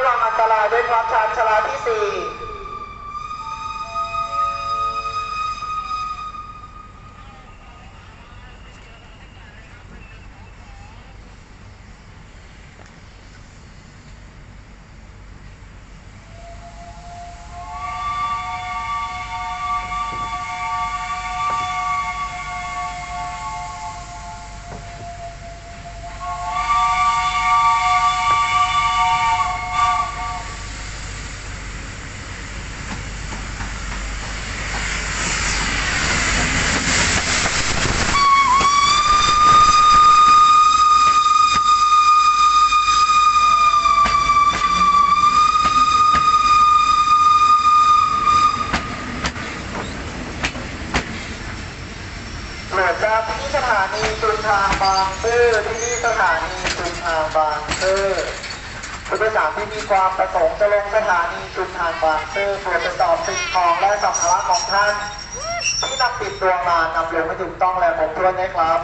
ระวังอันตรายด้วยความชานชลาที่สี่ เปรดราบที่สถานีจุนทางบางซื่อที่นี่สถานีจุนทางบางซื่อผู้โดยสารที่มีความประสงค์จะลงสถานีจุนทางบางซื่อโปรดตรวจสอบสิ่งของและสัมภาระของท่าน ที่นำติดตัวมานำลงให้ถูกต้องและครบถ้วนนะครับ